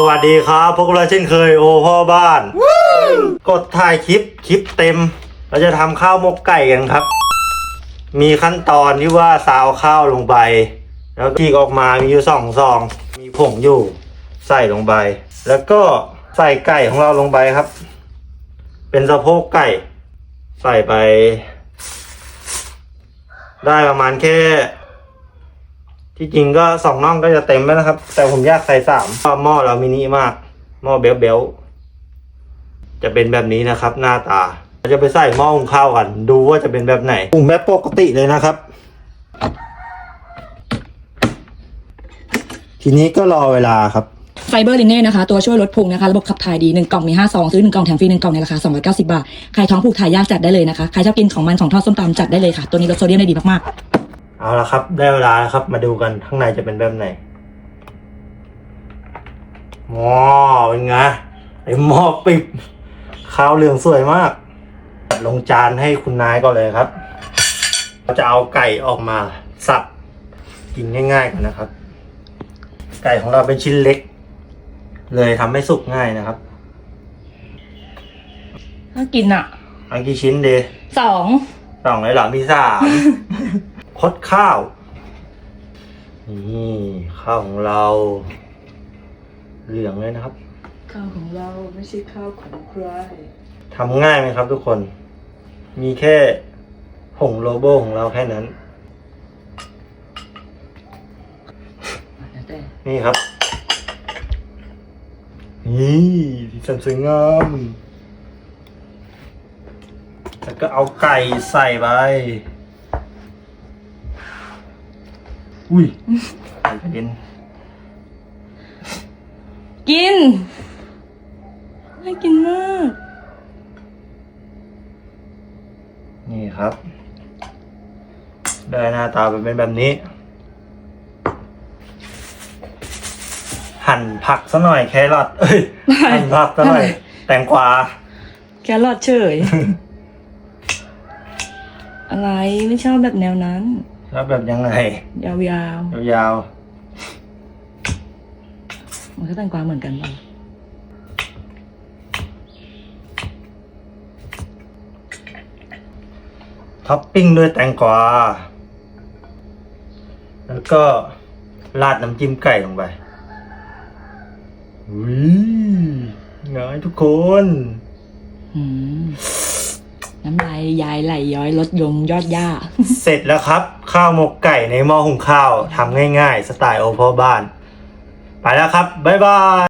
สวัสดีครับพวกเราเช่นเคยโอพ่อบ้าน กดถ่ายคลิปคลิปเต็ม เราจะทำข้าวหมกไก่กันครับ มีขั้นตอนที่ว่าซาวข้าวลงไป แล้วที่ออกมามีอยู่สองซอง มีผงอยู่ ใส่ลงไป แล้วก็ใส่ไก่ของเราลงไปครับ เป็นสะโพกไก่ ใส่ไป ได้ประมาณแค่ ที่จริงก็สองน่องก็จะเต็มแล้วนะครับ แต่ผมอยากใส่สามเพราะหม้อเรามินิมากหม้อเบลเบลจะเป็นแบบนี้นะครับ หน้าตาเราจะไปใส่หม้อหุงข้าวกัน ดูว่าจะเป็นแบบไหนหุงแบบปกติเลยนะครับ ทีนี้ก็รอเวลาครับไฟเบอร์ลินเน่นะคะ ตัวช่วยลดพุงนะคะ ระบบขับถ่ายดี 1 กล่องมี 5 ซอง ซื้อ 1 กล่องแถมฟรี 1 กล่องในราคา 290 บาท ใครท้องผูกถ่ายยากจัดได้เลยนะคะ ใครชอบกินของมันของทอดส้มตำจัดได้เลยค่ะ ตัวนี้ลดโซเดียมได้ดีมาก เอาละครับ ได้เวลาแล้วครับ มาดูกันข้างในจะเป็นแบบไหนหม้อเป็นไงไอหม้อปิบข้าวเหลืองสวยมาก ลงจานให้คุณนายก่อนเลยครับเราจะเอาไก่ออกมาสับกินง่ายๆกันนะครับ ไก่ของเราเป็นชิ้นเล็ก เลยทำให้สุกง่ายนะครับๆน่ากินอะ เอากี่ชิ้นดีสองสองเลยเหรอมีสาม คดข้าว นี่ข้าวของเรา เหลืองเลยนะครับ ข้าวของเราไม่ใช่ข้าวของใครทำง่ายไหมครับทุกคน มีแค่ผงโลโบของเราแค่นั้น นี่ครับ นี่สีสันสวยงามแล้วก็เอาไก่ใส่ไป อุ้ยไก่กระเด็นกินน่ากินมาก นี่ครับ ได้หน้าตาเป็นแบบนี้ หั่นผักซะหน่อยแครอทเอ้ยหั่นผักซะหน่อย แตงกวาแครอทเฉย อะไรไม่ชอบแบบแนวนั้น แล้วแบบยังไง ยาวยาวๆมันก็แตงกวาเหมือนกันป่ะๆท็อปปิ้งด้วยแตงกวา แล้วก็ราดน้ำจิ้มไก่ลงไปอุ้ยง่ายทุกคน อืมน้ำลายยายไหลย้อยลดยงยอดหญ้าเสร็จแล้วครับ ข้าวหมกไก่ในหม้อหุงข้าวทำง่ายๆ สไตล์โอพ่อบ้าน ไปแล้วครับ บ๊ายบาย